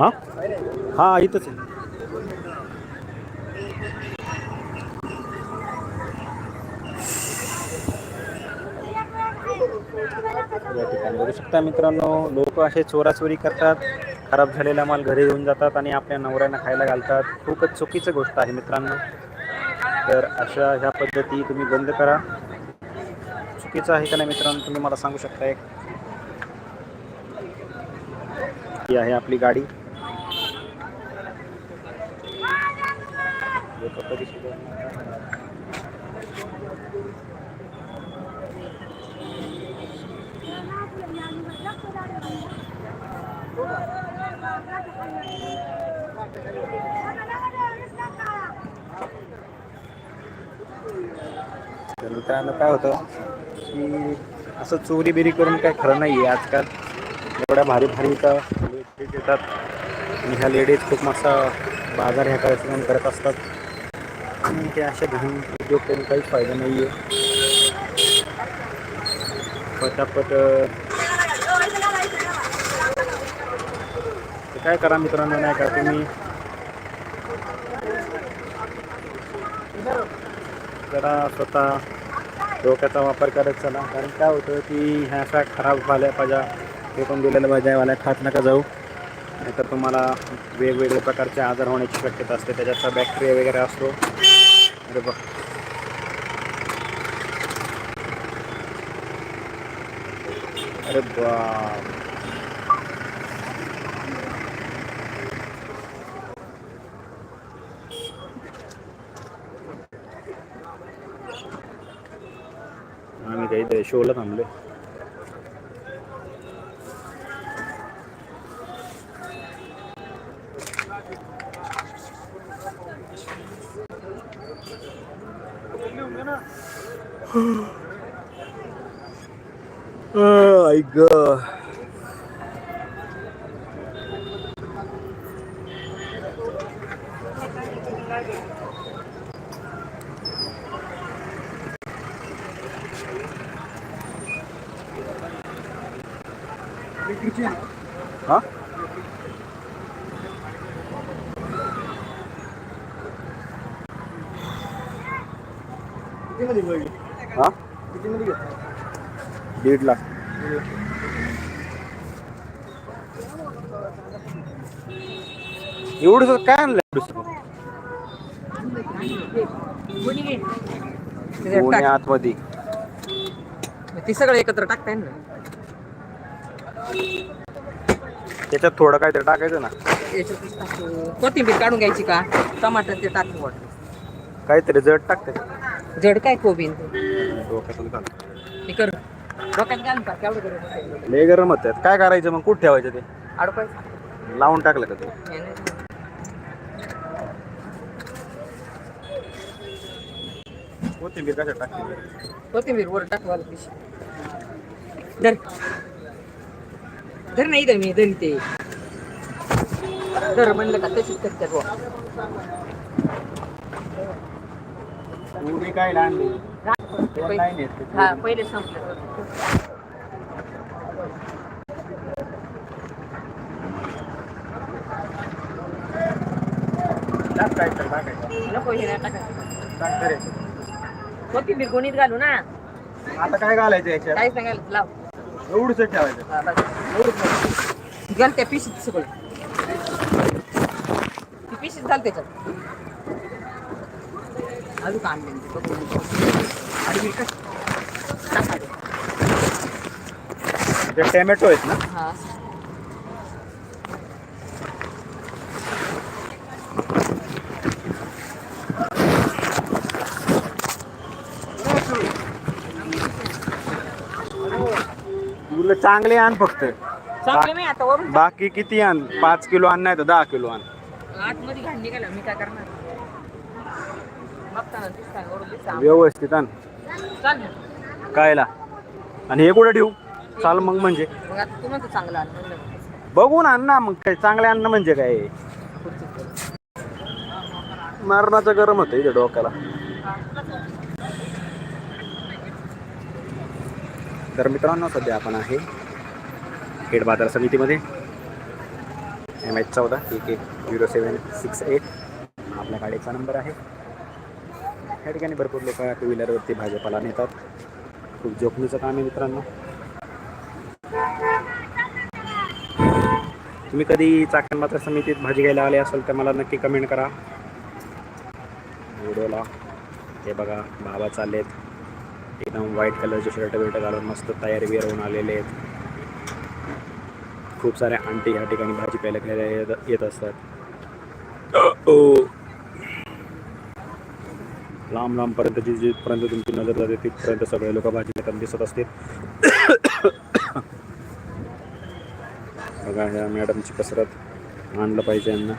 हा? हा इथंच आहे. या ठिकाणी बघू शकता मित्रांनो लोक असे चोराचोरी करतात खराब झालेला माल घरी घेऊन जातात आणि आपल्या नवऱ्यांना खायला घालतात. खूपच चुकीचं गोष्ट आहे मित्रांनो. तर अशा ह्या पद्धती तुम्ही बंद करा. चुकीचं आहे का नाही मित्रांनो तुम्ही मला सांगू शकता एक. ही आहे आपली गाडी. तर मित्रांनो काय होतं की असं चोरी बिरी करून काय खरं नाही आहे आजकाल. एवढ्या भारी भारी इथं भेट देतात आणि ह्या लेडीज खूप मस्त बाजार ह्या कार्यक्रम करत असतात. आणि ते अशा घाण उद्योग करून काहीच फायदा नाही आहे पटापट काय करा मित्रांनो नाही का तुम्ही? जरा स्वतः डोक्याचा वापर करत चला. कारण काय होतं की ह्या अशा खराब झाल्या पाहिजे फेकून दिलेल्या भाज्यावाल्या खात नका जाऊ. नाहीतर तुम्हाला वेगवेगळ्या प्रकारचे आजार होण्याची शक्यता असते. त्याच्यात बॅक्टेरिया वगैरे असतो. अरे बघ. अरे बा आम्ही काही शोला थांबले हा? हा? दीड लाख. एवढंच काय आणलं आतमध्ये. ती सगळं एकत्र टाकताय ना. त्याच्यात थोडं काहीतरी टाकायचं ना. याच्यातच टाकू. कोथिंबीर काढून घ्यायची का? टमाटर ते टाकू वाट काहीतरी जड टाकते. जड काय कोबीन घाल. हे कर. डोक्यात घालून टाक. लय गरम होत काय करायचं मग? कुठं ठेवायचं ते? लावून टाकलं का ते? हे नाही. कोथिंबीर कशा टाकते? कोथिंबीर वर टाकवायला पिशी धर. धर नाही धर मी धरी ते. धर म्हणलं का तशीच करतात बुवा. काय आणली हा पहिले संपलं. नको हे नाही टाकायचं. कोथिंबीर गोणीत घालू ना आता काय घालायचं याच्यात लाव एवढंच ठेवायचं हा, बस. घाल. त्या पिशीत सगळं ती पिशीत घाल त्याच्यात अजून का आणले ते बघू. आणि. ते टॅमॅटो आहेत ना हा चांगले आण फक्त. चांगले नाही आता वरून बाकी किती आण? पाच किलो आण नाही तर दहा किलो आण. आतमध्ये घाण निघालं मी काय करणार? बघताना दिसताना वरून दिसतं. व्यवस्थित आण. कायला? आणि हे कुठे ठेवू? चाल मग म्हणजे. मग आता तू म्हणतो चांगलं आलं म्हणलं. बघून आण ना मग काय चांगले अन्न म्हणजे काय? मरणाचं गरम होतं इथे डोक्याला. तर मित्रांनो सध्या आपण आहे मार्केट बाजार समितीमध्ये. एम एच चौदा एक एक झिरो सेवन सिक्स एट आपल्या गाडीचा नंबर आहे. या ठिकाणी भरपूर लोक टू व्हीलरवरती भाजीपाला नेतात. खूप जोखमीचं काम आहे मित्रांनो. तुम्ही कधी चाकण बाजार समितीत भाजी घ्यायला आले असाल तर मला नक्की कमेंट करा. व्हिडिओला हे बघा बाबा चाललेत. एकदम व्हाईट कलरचे शर्ट बिर्ट घालून मस्त तयारी बियार होऊन आलेले आहेत. खूप साऱ्या आंटी ह्या ठिकाणी भाजी प्यायला घ्यायला येत- येत असतात. ओ. लांब लांबपर्यंत जी जिथपर्यंत तुमची नजर जाते तिथपर्यंत सगळे लोक भाजी घेताना दिसत असतील. बघा ह्या मॅडमची कसरत आणलं पाहिजे यांना.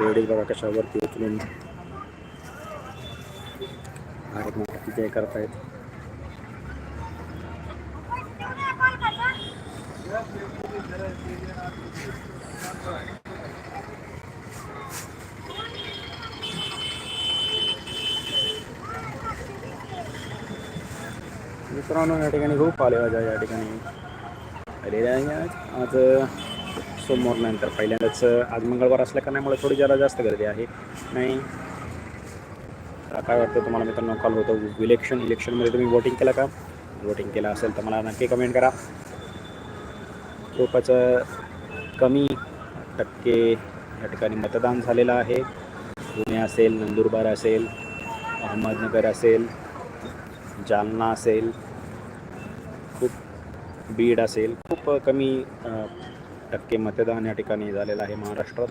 लेडीज बघा कशावरती उचलून जय करतायत. मित्रांनो या ठिकाणी खूप पालेभाज्या या ठिकाणी आलेल्या आहेत. आज सोमवारनंतर पहिल्यांदाच आज मंगळवार असल्या कारणामुळे थोडी जरा जास्त गर्दी आहे. नाही काय वाटतं तुम्हाला मित्रांनो कॉल होतो इलेक्शन इलेक्शनमध्ये तुम्ही वोटिंग केलं का? वोटिंग केलं असेल तर मला नक्की कमेंट करा. खूपच कमी टक्के या ठिकाणी मतदान झालेलं आहे. पुणे असेल नंदुरबार असेल अहमदनगर असेल जालना असेल खूप बीड असेल खूप कमी टक्के मतदान या ठिकाणी झालेलं आहे महाराष्ट्रात.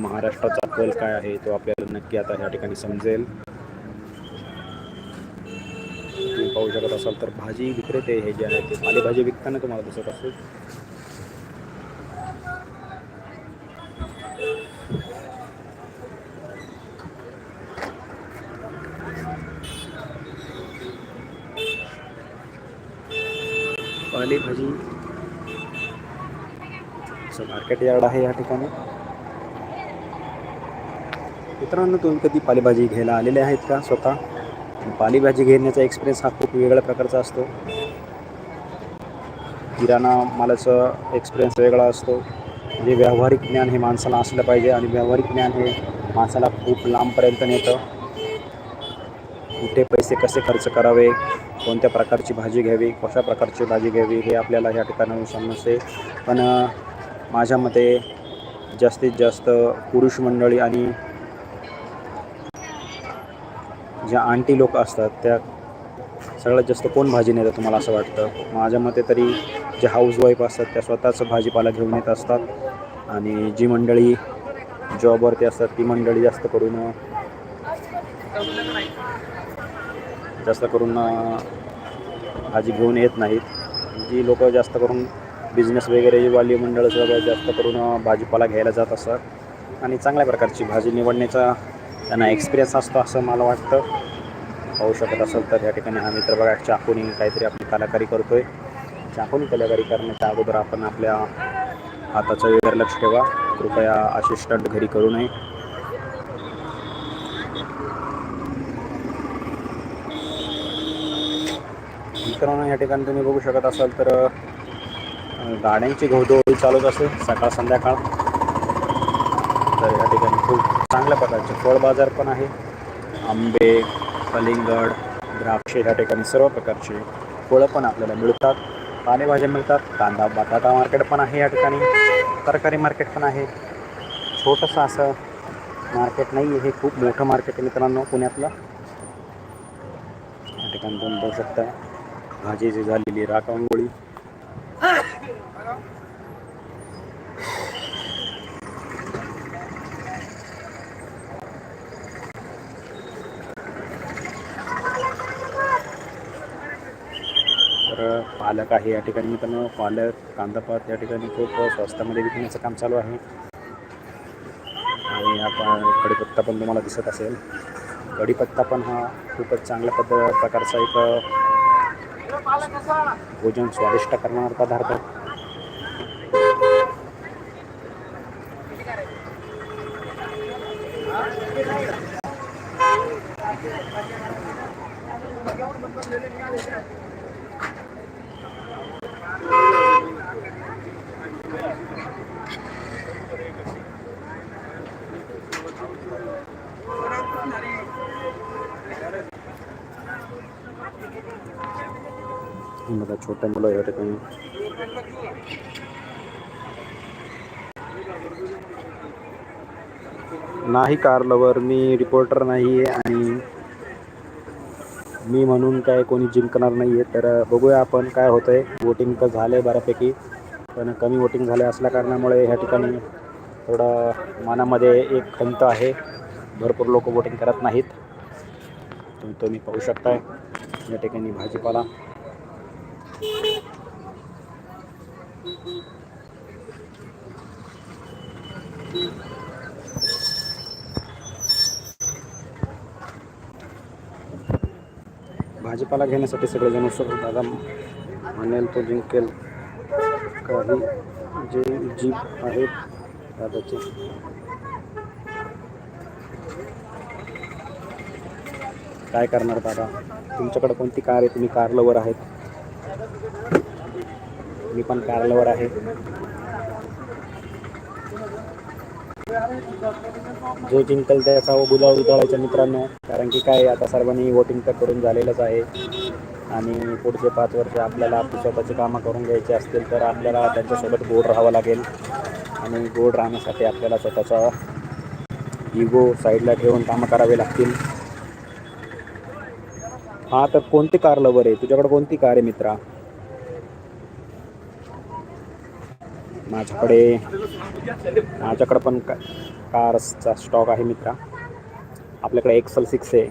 महाराष्ट्राचा कल काय आहे तो आपल्याला नक्की आता या ठिकाणी समजेल. तुम्ही पाहू शकत असाल तर भाजी विक्रेते हे जे आहेत ते पालेभाजी विकताना तुम्हाला दिसत असेल. पालेभाजी मार्केट यार्ड आहे या ठिकाणी. मित्रांनो तुम्ही कधी पालेभाजी घ्यायला आलेले आहेत का? स्वतः? पालेभाजी घेण्याचा एक्सपिरियन्स हा खूप वेगळ्या प्रकारचा असतो. किराणा मालाचा एक्सपिरियन्स वेगळा असतो. म्हणजे व्यावहारिक ज्ञान हे माणसाला असलं पाहिजे आणि व्यावहारिक ज्ञान हे माणसाला खूप लांबपर्यंत नेतं. कुठे पैसे कसे खर्च करावे? कोणत्या प्रकारची भाजी घ्यावी? कशा प्रकारची भाजी घ्यावी? हे आपल्याला ह्या ठिकाणाहून समजते. पण माझ्या मते जास्तीत जास्त पुरुष मंडळी आणि ज्या आंटी लोक असतात त्या सगळ्यात जास्त कोण भाजी नेतं तुम्हाला असं वाटतं? माझ्या मते तरी जे हाऊसवाईफ असतात त्या स्वतःच भाजीपाला घेऊन येत असतात. आणि जी मंडळी जॉबवरती असतात ती मंडळी जास्त करून जास्त करून भाजी घेऊन येत नाहीत. जी लोक जास्त करून बिझनेस वगैरे वाली मंडळ सगळं जास्त करून भाजीपाला घ्यायला जात असतात. आणि चांगल्या प्रकारची भाजी निवडण्याचा त्यांना एक्सपिरियन्स असतो असं मला वाटतं. पाहू शकत असेल तर या ठिकाणी हा मित्र बघा चाकूनी काहीतरी आपली कलाकारी करतोय. चाकूनी कलाकारी करण्याच्या अगोदर आपण आपल्या हाताचं वेगळं लक्ष ठेवा. कृपया असिस्टंट घरी करू नये. मित्रांनो या ठिकाणी तुम्ही बघू शकत असाल तर गाड्यांची घोडदौडी चालूच असते सकाळ संध्याकाळ. तर या ठिकाणी खूप चांगल्या प्रकारचे फळ बाजार पण आहे. आंबे कलिंगड द्राक्षे या ठिकाणी सर्व प्रकारचे फळं पण आपल्याला मिळतात. पालेभाज्या मिळतात कांदा बटाटा मार्केट पण आहे या ठिकाणी. तरकारी मार्केट पण आहे. छोटंसं असं मार्केट नाही आहे हे खूप मोठं मार्केट आहे मित्रांनो पुण्यातलं. या ठिकाणी तुम्ही बघू शकता भाजीची झालेली राखांगोळी तर पालक आहे या ठिकाणी मित्रांनो. पालक कांदापात या ठिकाणी खूप स्वस्तामध्ये विकण्याचं काम चालू आहे. आणि आपण कढीपत्ता पण तुम्हाला दिसत असेल. कढीपत्ता पण हा खूपच चांगल्या पद्ध प्रकारचा एक भोजन स्वादिष्ट करणारा पदार्थ. छोटे मुलं या ठिकाणी नाही कार लवर मी रिपोर्टर नाही आहे आणि मी म्हणून काय कोणी जिंकणार नाही आहे तर बघूया आपण काय होतं आहे वोटिंग तर झालं आहे बऱ्यापैकी पण कमी वोटिंग झाले असल्या कारणामुळे ह्या ठिकाणी थोडं मनामध्ये एक खंत आहे. भरपूर लोक वोटिंग करत नाहीत. तुम्ही तुम्ही पाहू शकताय. या ठिकाणी भाजीपाला. भाजीपाला घेण्यासाठी सगळेजण उत्सुक दादा म्हणेल तो जिंकेल. काही जे जीप आहेत दादाचे. काय करणार दादा? तुमच्याकडे कोणती कार आहे? तुम्ही कार लवर आहेत. मी पण कार लवर आहे. जो जिंकल त्याचा बुजा उधळायच्या मित्रांनो कारण की काय आता सर्वांनी वोटिंग तर करून झालेलंच आहे. आणि पुढचे पाच वर्ष आपल्याला आपली स्वतःची कामं करून घ्यायची असतील तर आपल्याला त्यांच्यासोबत गोड राहावं लागेल. आणि गोड राहण्यासाठी आपल्याला स्वतःचा इगो साईडला ठेवून कामं करावे लागतील. हा तर कोणती कार लवर आहे? तुझ्याकडे कोणती कार आहे मित्रा? माझ्याकडे माझ्याकडं पण का कार्सचा स्टॉक आहे मित्रा. आपल्याकडे एक्सल सिक्स आहे.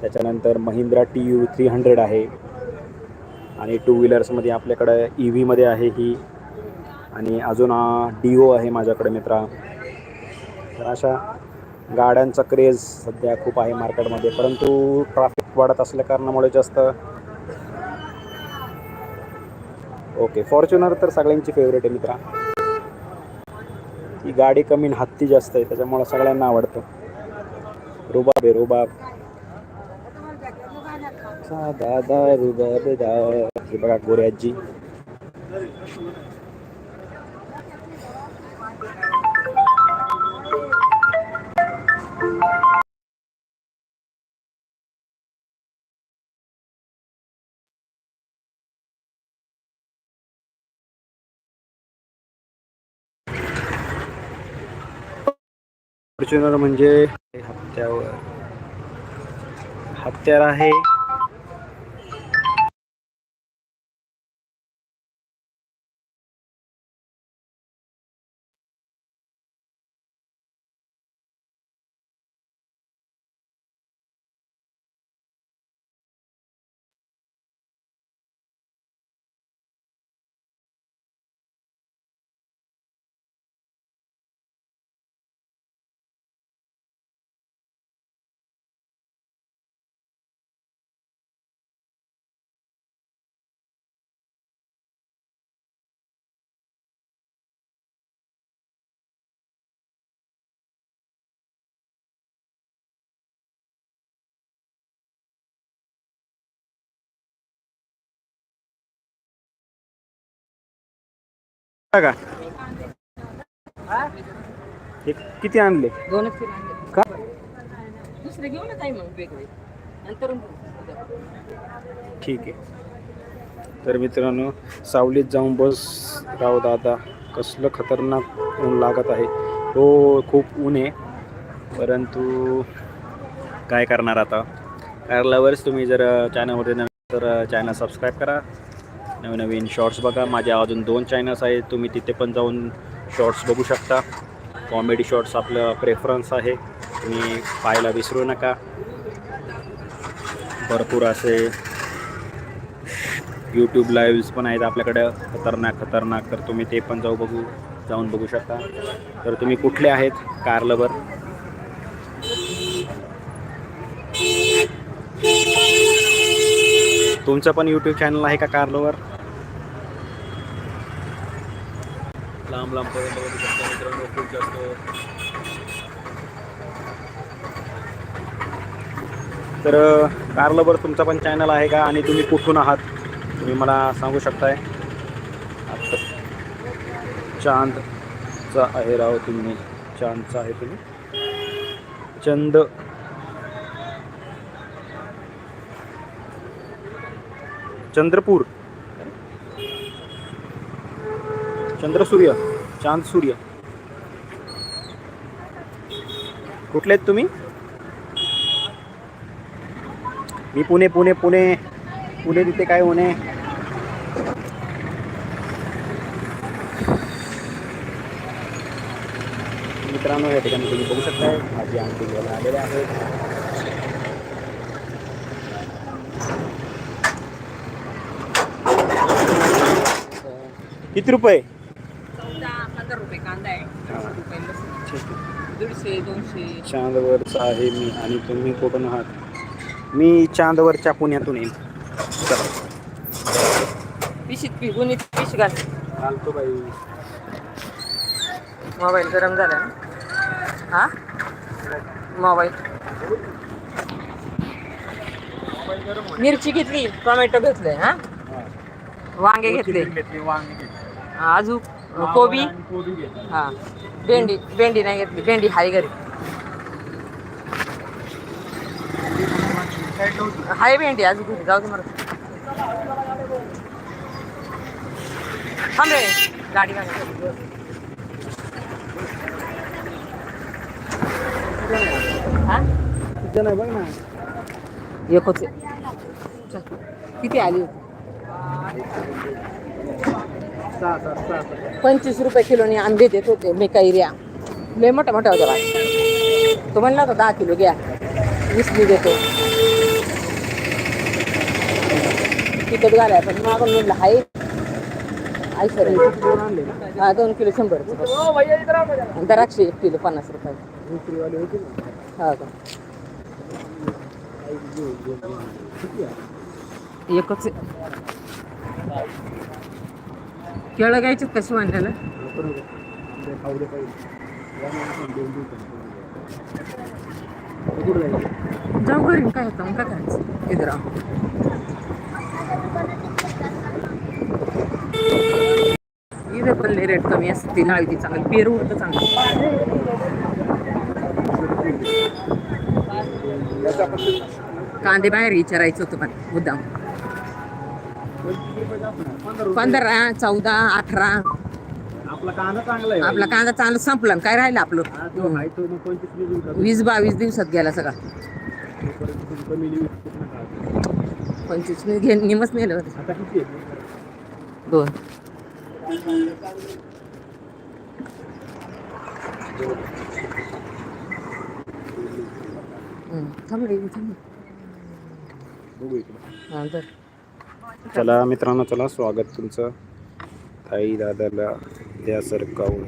त्याच्यानंतर Mahindra T U three hundred आहे. आणि टू व्हीलर्समध्ये आपल्याकडं ई व्हीमध्ये आहे ही. आणि अजून डी ओ आहे माझ्याकडे मित्रा. तर अशा गाड्यांचा क्रेज सध्या खूप आहे मार्केटमध्ये परंतु ट्रॅफिक वाढत असल्या कारणामुळे जास्त ओके. फॉर्च्युनर तर सगळ्यांची फेवरेट आहे मित्रा. ही गाडी कमी आणि हत्ती जास्त आहे त्याच्यामुळे सगळ्यांना आवडतं. रुबाब आहे रुबाब. दादा रुबाब दा हे बघा गोऱ्याजी फॉर्च्युनर म्हणजे हप्त्यावर. हत्यार आहे. का हे किती आणले? दोनच किलो आणले. का? दुसरे घेऊनच आहे मग वेगळे. नंतर ठीक आहे. तर मित्रांनो सावलीत जाऊन बस. राव दादा कसलं खतरनाक ऊन लागत आहे. हो खूप ऊन आहे. परंतु काय करणार आता? कारल्यावरच तुम्ही जर चॅनलमध्ये नवीन तर चॅनल सबस्क्राईब करा. नवनवीन शॉर्ट्स बघा. माझ्या अजून दोन चॅनल्स आहेत. तुम्ही तिथे पण जाऊन शॉर्ट्स बघू शकता. कॉमेडी शॉर्ट्स आपलं प्रेफरन्स आहे. तुम्ही पाहायला विसरू नका. भरपूर असे यूट्यूब लाईव्स पण आहेत आपल्याकडं. खतरनाक खतरनाक. तर तुम्ही ते पण जाऊ बघू जाऊन बघू शकता. तर तुम्ही कुठले आहेत? कार लवर तुमचं पण यूट्यूब चॅनल आहे का कार लवर लांब बघू शकता मित्रांनो खूप जास्त तर कार लवर तुमचा पण चॅनल आहे का आणि तुम्ही कुठून आहात? तुम्ही मला सांगू शकताय? आता चांदचा आहे राव तुम्ही. चांदचा आहे तुम्ही. चंद. चंद्रपूर. चंद्रसूर्य. चांद सूर्य. कुठले आहेत तुम्ही? मी पुणे पुणे पुणे. पुणे तिथे काय होणे? मित्रांनो या ठिकाणी तुम्ही बघू शकताय माझी आणखी घ्यायला आलेले आहेत. किती रुपये? आहे दीडशे दोनशे चांदवरचा आहे मी आणि तुम्ही कुठून आहात. मी चांदवरच्या पुण्यातून येईन. चला. पिशीत पी गुणित पिशी घाल. चालतो बाई. मोबाईल गरम झाला ना? हा? मोबाईल. मिरची घेतली टोमॅटो घेतले हा? वांगे घेतले. अजून? कोबी? हा. भेंडी भेंडी नाही घेतली. भेंडी हाय घरी. हाय भेंडी अजून घरी. जाऊ दे मला थांब गाडी बघ ना एकच. किती आली होती? पंचवीस रुपये किलोनी आंबे देत होते मी कैऱ्या लय मोठ्या मोठ्या होत्या बाय तो म्हणला होता, दहा किलो घ्या. वीसनी देतो. तिकट पण म्हणलं हा, दोन किलो शंभर द्राक्षे एक किलो, पन्नास रुपये. होते एकच. केळं घ्यायचं कशी म्हणलेलं जाऊ घरी काय होतं? मग काय करायचं? तिथं राहून पण रेट कमी असते. ती चांगली. पेरू चांगलं. कांदे बाहेर विचारायचं होतं पण मुद्दाम. पंधरा चौदा अठरा. आपला कांदा चांगला आहे. आपला कांदा चांगलं संपला काय राहिलं आपलं? तो आहे तो मग पंचवीस वीस दिवसात वीस बावीस दिवसात गेला सगळा. परत तुम्ही कमी लिहू नका. पंचवीस मी घे निमच नेलं होतं. आता किती आहे? दोन. हम्म, थांब रे थांब. बघू इकडे हा चला मित्रांनो चला स्वागत तुमचं. ताई दादाला द्या सरकावून